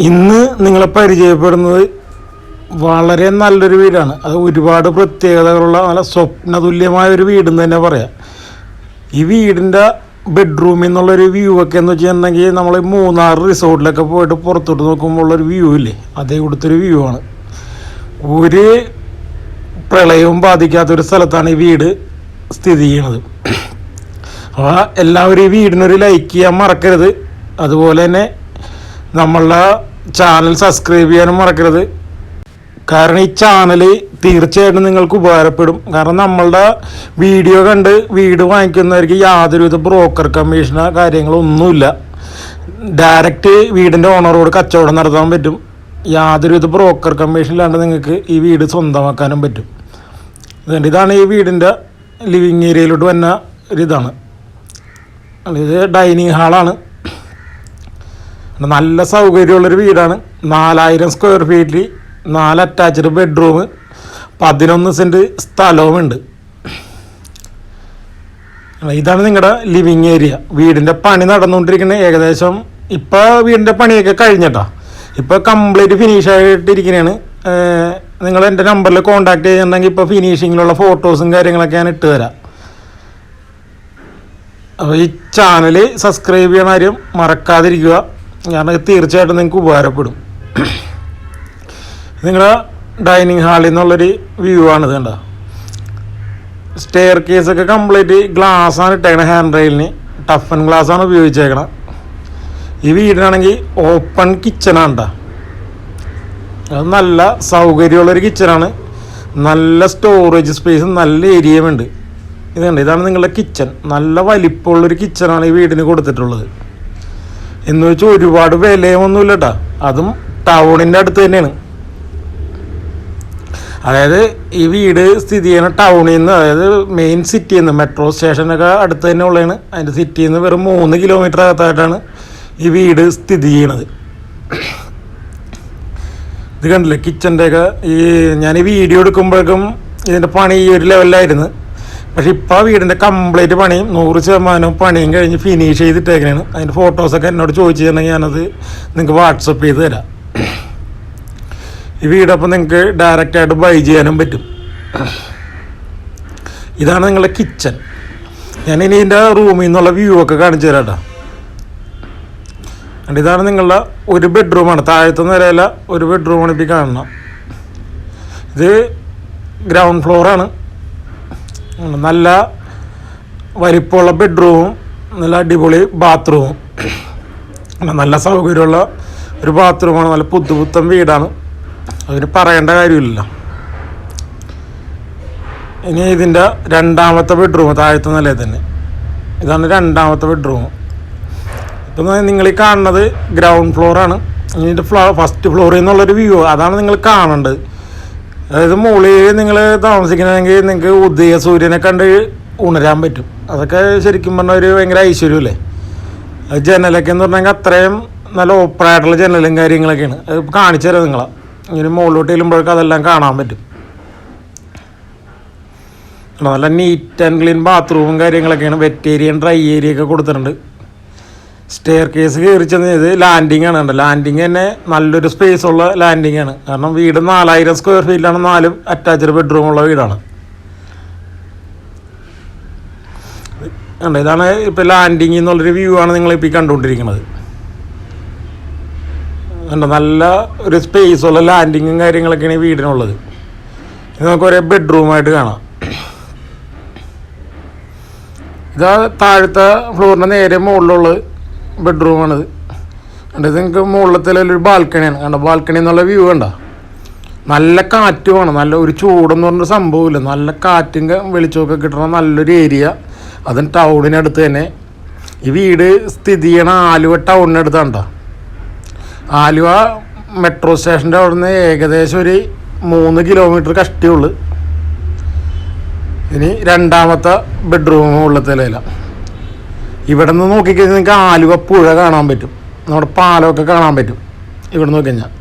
ഇന്ന് നിങ്ങളെ പരിചയപ്പെടുന്നത് വളരെ നല്ലൊരു വീടാണ്. അത് ഒരുപാട് പ്രത്യേകതകളുള്ള നല്ല സ്വപ്നതുല്യമായ ഒരു വീടെന്ന് തന്നെ പറയാം. ഈ വീടിന്റെ ബെഡ്റൂമിൽ നിന്നുള്ളൊരു വ്യൂ ഒക്കെ എന്ന് വെച്ചിട്ടുണ്ടെങ്കിൽ നമ്മൾ മൂന്നാർ റിസോർട്ടിലൊക്കെ പോയിട്ട് പുറത്തോട്ട് നോക്കുമ്പോൾ ഉള്ളൊരു വ്യൂ ഇല്ലേ? അതേ കൊടുത്തൊരു വ്യൂ ആണ്. ഒരു പ്രളയവും ബാധിക്കാത്തൊരു സ്ഥലത്താണ് ഈ വീട് സ്ഥിതി ചെയ്യണത്. അപ്പോൾ എല്ലാവരും ഈ വീടിനൊരു ലൈക്ക് ചെയ്യാൻ മറക്കരുത്. അതുപോലെ തന്നെ നമ്മളുടെ ചാനൽ സബ്സ്ക്രൈബ് ചെയ്യാനും മറക്കരുത്. കാരണം ഈ ചാനൽ തീർച്ചയായിട്ടും നിങ്ങൾക്ക് ഉപകാരപ്പെടും. കാരണം നമ്മളുടെ വീഡിയോ കണ്ട് വീട് വാങ്ങിക്കുന്നവർക്ക് യാതൊരുവിധ ബ്രോക്കർ കമ്മീഷനോ കാര്യങ്ങളോ ഒന്നുമില്ല ഡയറക്റ്റ് വീടിന്റെ ഓണറോട് കച്ചവടം നടത്താൻ പറ്റും. യാതൊരുവിധ ബ്രോക്കർ കമ്മീഷൻ ഇല്ലാണ്ട് നിങ്ങൾക്ക് ഈ വീട് സ്വന്തമാക്കാനും പറ്റും. അതുകൊണ്ട് ഇതാണ് ഈ വീടിന്റെ ലിവിങ് ഏരിയയിലോട്ട് വന്ന ഒരിതാണ്. ഇത് ഡൈനിങ് ഹാളാണ് നല്ല സൗകര്യമുള്ളൊരു വീടാണ്. നാലായിരം സ്ക്വയർ ഫീറ്റിൽ നാല് അറ്റാച്ച്ഡ് ബെഡ്റൂം പതിനൊന്ന് സെന്റ് സ്ഥലവുമുണ്ട്. ഇതാണ് നിങ്ങളുടെ ലിവിങ് ഏരിയ വീടിന്റെ പണി നടന്നുകൊണ്ടിരിക്കുന്നത് ഏകദേശം ഇപ്പോൾ വീടിന്റെ പണിയൊക്കെ കഴിഞ്ഞിട്ടാ. ഇപ്പോൾ കംപ്ലീറ്റ് ഫിനിഷ് ആയിട്ടിരിക്കുന്നതാണ് നിങ്ങൾ എന്റെ നമ്പറിൽ കോൺടാക്ട് ചെയ്യുന്നുണ്ടെങ്കിൽ ഇപ്പോൾ ഫിനിഷിങ്ങിലുള്ള ഫോട്ടോസും കാര്യങ്ങളൊക്കെ ഞാൻ ഇട്ട് തരാം. അപ്പോൾ ഈ ചാനൽ സബ്സ്ക്രൈബ് ചെയ്യണ ആരും മറക്കാതിരിക്കുക. കാരണം തീർച്ചയായിട്ടും നിങ്ങൾക്ക് ഉപകാരപ്പെടും. നിങ്ങളുടെ ഡൈനിങ് ഹാളിൽ നിന്നുള്ളൊരു വ്യൂ ആണ് ഇത് കണ്ടോ സ്റ്റെയർ കേസൊക്കെ കംപ്ലീറ്റ് ഗ്ലാസ്സാണ് ഇട്ടേക്കണത് ഹാൻഡ് റെയിലിന് ടഫൻ ഗ്ലാസ്സാണ് ഉപയോഗിച്ചേക്കണം. ഈ വീടിനാണെങ്കിൽ ഓപ്പൺ കിച്ചണാണ് കേട്ടോ അത് നല്ല സൗകര്യമുള്ളൊരു കിച്ചണാണ് നല്ല സ്റ്റോറേജ് സ്പേസും നല്ല ഏരിയയുമുണ്ട് ഇതുണ്ട് ഇതാണ് നിങ്ങളുടെ കിച്ചൺ നല്ല വലിപ്പമുള്ളൊരു കിച്ചണാണ് ഈ വീടിന് കൊടുത്തിട്ടുള്ളത്. എന്ന് വെച്ചാൽ ഒരുപാട് വിലയൊന്നുമില്ല അതും ടൗണിന്റെ അടുത്ത് തന്നെയാണ്. അതായത് ഈ വീട് സ്ഥിതി ചെയ്യുന്ന ടൗണിൽ നിന്ന് അതായത് മെയിൻ സിറ്റിയിൽ നിന്ന് മെട്രോ സ്റ്റേഷനൊക്കെ അടുത്ത് തന്നെ ഉള്ളതാണ്. അതിന്റെ സിറ്റിയിൽ നിന്ന് വെറും മൂന്ന് കിലോമീറ്റർ അകത്തായിട്ടാണ് ഈ വീട് സ്ഥിതി ചെയ്യണത്. ഇത് കണ്ടില്ലേ? കിച്ചന്റെയൊക്കെ ഈ ഞാൻ ഈ വീഡിയോ എടുക്കുമ്പോഴേക്കും ഇതിന്റെ പണി ഈ ഒരു ലെവലിലായിരുന്നു പക്ഷെ ഇപ്പം ആ വീടിന്റെ കംപ്ലീറ്റ് പണിയും നൂറ് ശതമാനം പണിയും കഴിഞ്ഞ് ഫിനിഷ് ചെയ്തിട്ടേക്കണേണ്. അതിന്റെ ഫോട്ടോസൊക്കെ എന്നോട് ചോദിച്ചിട്ടുണ്ടെങ്കിൽ ഞാനത് നിങ്ങൾക്ക് വാട്സപ്പ് ചെയ്ത് തരാം. ഈ വീടപ്പം നിങ്ങൾക്ക് ഡയറക്റ്റായിട്ട് ബൈ ചെയ്യാനും പറ്റും. ഇതാണ് നിങ്ങളുടെ കിച്ചൺ ഞാൻ ഇനി ഇതിന്റെ റൂമിൽ നിന്നുള്ള വ്യൂ ഒക്കെ കാണിച്ചു തരാം കേട്ടോ and ഇതാണ് നിങ്ങളുടെ ഒരു ബെഡ്റൂമാണ് താഴത്തെ നിലയില ഒരു ബെഡ്റൂമാണ് ഇപ്പോൾ കാണണം ഇത് ഗ്രൗണ്ട് ഫ്ലോറാണ് നല്ല വലിപ്പമുള്ള ബെഡ്റൂമും നല്ല അടിപൊളി ബാത്റൂമും നല്ല സൗകര്യമുള്ള ഒരു ബാത്റൂമാണ് നല്ല പുത്തുപുത്തൻ വീടാണ്. അതിന് പറയേണ്ട കാര്യമില്ല. ഇനി ഇതിന്റെ രണ്ടാമത്തെ ബെഡ്റൂം താഴത്തെ നിലയിൽ തന്നെ. ഇതാണ് രണ്ടാമത്തെ ബെഡ്റൂം ഇപ്പം നിങ്ങൾ ഈ കാണുന്നത് ഗ്രൗണ്ട് ഫ്ലോറാണ് ഇതിന്റെ ഫ്ലോ ഫസ്റ്റ് ഫ്ലോറിൽ നിന്നുള്ളൊരു വ്യൂ അതാണ് നിങ്ങൾ കാണേണ്ടത്. അതായത് മുകളിൽ നിങ്ങൾ താമസിക്കണമെങ്കിൽ നിങ്ങൾക്ക് ഉദയ സൂര്യനെ കണ്ട് ഉണരാൻ പറ്റും. അതൊക്കെ ശരിക്കും പറഞ്ഞാൽ ഒരു ഭയങ്കര ഐശ്വര്യമല്ലേ അത് ജനലൊക്കെ എന്ന് പറഞ്ഞെങ്കിൽ അത്രയും നല്ല ഓപ്പറായിട്ടുള്ള ജനലും കാര്യങ്ങളൊക്കെയാണ്. അത് കാണിച്ചു തരാം നിങ്ങളെ. ഇങ്ങനെ മുകളിലോട്ട് ചെല്ലുമ്പോഴൊക്കെ അതെല്ലാം കാണാൻ പറ്റും. നല്ല നീറ്റ് ആൻഡ് ക്ലീൻ ബാത്റൂമും കാര്യങ്ങളൊക്കെയാണ്. വെറ്റ് ഡ്രൈ ഏരിയ ഒക്കെ കൊടുത്തിട്ടുണ്ട്. സ്റ്റെയർ കേസ് കയറി ചെന്ന് ഇത് ലാൻഡിങ് ആണ് കണ്ടോ ലാൻഡിങ് തന്നെ നല്ലൊരു സ്പേസ് ഉള്ള ലാൻഡിങ് ആണ്. കാരണം വീട് നാലായിരം സ്ക്വയർ ഫീറ്റിലാണ് നാലും അറ്റാച്ച്ഡ് ബെഡ്റൂം ഉള്ള വീടാണ്. കണ്ടോ ഇതാണ് ഇപ്പം ലാൻഡിങ് എന്നുള്ളൊരു വ്യൂ ആണ് നിങ്ങളിപ്പോൾ കണ്ടുകൊണ്ടിരിക്കുന്നത്. കണ്ടോ നല്ല ഒരു സ്പേസ് ഉള്ള ലാൻഡിങ്ങും കാര്യങ്ങളൊക്കെയാണ് ഈ വീടിനുള്ളത്. ഇത് നമുക്ക് ഒരേ ബെഡ്റൂമായിട്ട് കാണാം. ഇതാ താഴത്തെ ഫ്ലോറിന്റെ നേരെ മുകളിലുള്ളത് ബെഡ്റൂമാണിത് കണ്ടത് നിങ്ങൾക്ക് ഒരു ബാൽക്കണിയാണ് കണ്ട ബാൽക്കണി എന്നുള്ള വ്യൂ കണ്ട? നല്ല കാറ്റ് വേണം. നല്ല ഒരു ചൂടെന്ന് പറഞ്ഞൊരു സംഭവമില്ല. നല്ല കാറ്റും വെളിച്ചമൊക്കെ കിട്ടണ നല്ലൊരു ഏരിയ അതും ടൗണിനടുത്ത് തന്നെ. ഈ വീട് സ്ഥിതി ചെയ്യണ ആലുവ ടൗണിനടുത്താണ് കേട്ടോ ആലുവ മെട്രോ സ്റ്റേഷന്റെ അവിടുന്ന് ഏകദേശം ഒരു മൂന്ന് കിലോമീറ്റർ കഷ്ടിയുള്ളു ഇനി രണ്ടാമത്തെ ബെഡ്റൂം ഉള്ളത്തെ നില ഇവിടെ നിന്ന് നോക്കിക്കഴിഞ്ഞാൽ നിങ്ങൾക്ക് ആലുവ പുഴ കാണാൻ പറ്റും. നമ്മുടെ പാലമൊക്കെ കാണാൻ പറ്റും. ഇവിടെ നോക്കിക്കഴിഞ്ഞാൽ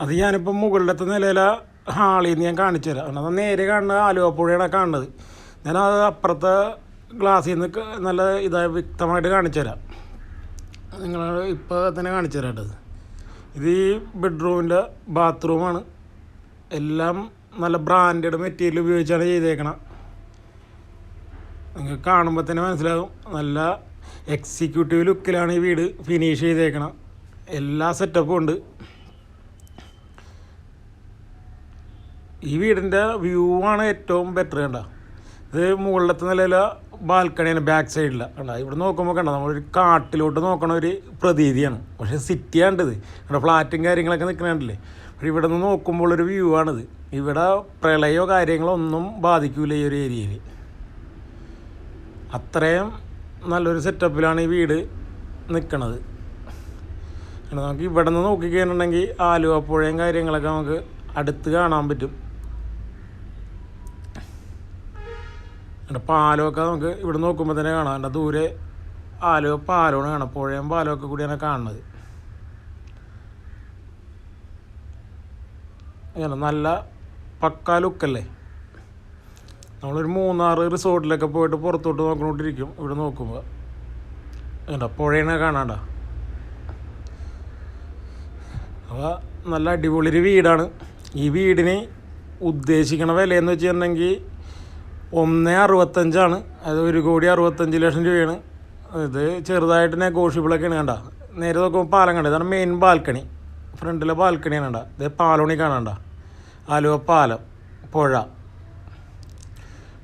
അത് ഞാനിപ്പോൾ മുകളിലത്തെ നിലയിലെ ഹാളിൽ നിന്ന് ഞാൻ കാണിച്ചു തരാം. അത് നേരെ കാണുന്നത് ആലുവ പുഴയാണ് കാണുന്നത്. ഞാൻ അത് അപ്പുറത്തെ ഗ്ലാസ്സിൽ നിന്ന് നല്ല ഇതായി വ്യക്തമായിട്ട് കാണിച്ചു തരാം. നിങ്ങൾ ഇപ്പോൾ തന്നെ കാണിച്ചു തരാട്ടത് ഇത്. ഈ ബെഡ്റൂമിന്റെ ബാത്റൂമാണ്. എല്ലാം നല്ല ബ്രാൻഡഡ് മെറ്റീരിയൽ ഉപയോഗിച്ചാണ് ചെയ്തേക്കണം. നിങ്ങൾക്ക് കാണുമ്പോൾ തന്നെ മനസ്സിലാകും. നല്ല എക്സിക്യൂട്ടീവ് ലുക്കിലാണ് ഈ വീട് ഫിനിഷ് ചെയ്തേക്കണം. എല്ലാ സെറ്റപ്പും ഉണ്ട്. ഈ വീടിന്റെ വ്യൂ ആണ് ഏറ്റവും ബെറ്റർ കണ്ട. ഇത് മുകളിലത്തെ നിലയിലെ ബാൽക്കണിയാണ് ബാക്ക് സൈഡിൽ കണ്ട? ഇവിടെ നോക്കുമ്പോൾ കണ്ട നമ്മളൊരു കാട്ടിലോട്ട് നോക്കണ ഒരു പ്രതീതിയാണ്. പക്ഷേ സിറ്റിയാണിത് ഇവിടെ ഫ്ലാറ്റും കാര്യങ്ങളൊക്കെ നിൽക്കണുണ്ടല്ലേ പക്ഷേ ഇവിടെ നിന്ന് നോക്കുമ്പോൾ ഒരു വ്യൂ ആണിത്. ഇവിടെ പ്രളയോ കാര്യങ്ങളോ ഒന്നും ബാധിക്കില്ല ഈ ഒരു ഏരിയയിൽ അത്രയും നല്ലൊരു സെറ്റപ്പിലാണ് ഈ വീട് നിൽക്കുന്നത് നമുക്ക് ഇവിടെ നിന്ന് നോക്കിക്കഴിഞ്ഞിട്ടുണ്ടെങ്കിൽ ആലുവ പുഴയും കാര്യങ്ങളൊക്കെ നമുക്ക് അടുത്ത് കാണാൻ പറ്റും. എന്റെ പാലമൊക്കെ നമുക്ക് ഇവിടെ നോക്കുമ്പോൾ തന്നെ കാണാം. എന്റെ ദൂരെ ആലുവ പാലമാണ് കാണാം പുഴയും പാലമൊക്കെ കൂടിയാണ് കാണുന്നത്. ഇങ്ങനെ നല്ല പക്കാ ലുക്കല്ലേ നമ്മളൊരു മൂന്നാറ് റിസോർട്ടിലൊക്കെ പോയിട്ട് പുറത്തോട്ട് നോക്കണോണ്ടിരിക്കും. ഇവിടെ നോക്കുമ്പോൾ എന്താ പുഴേനെ കാണാണ്ട? അപ്പോൾ നല്ല അടിപൊളി ഒരു വീടാണ്. ഈ വീടിന് ഉദ്ദേശിക്കണ വിലയെന്ന് വെച്ചിട്ടുണ്ടെങ്കിൽ ഒന്ന് അറുപത്തഞ്ചാണ്. അത് ഒരു കോടി അറുപത്തഞ്ച് ലക്ഷം രൂപയാണ്. ഇത് ചെറുതായിട്ട് നെഗോഷ്യബിളൊക്കെയാണ് കണ്ട. നേരെ നോക്കുമ്പോൾ പാലം കണ്ട ഇതാണ് മെയിൻ ബാൽക്കണി ഫ്രണ്ടിലെ ബാൽക്കണിയാണ് കണ്ട. ഇത് പാലോണി കാണണ്ട. ആലുവ പാലം. പുഴ.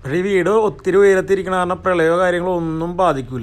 പക്ഷേ ഈ വീട് ഒത്തിരി ഉയരത്തിരിക്കണ കാരണം പ്രളയോ കാര്യങ്ങളോ ഒന്നും ബാധിക്കില്ല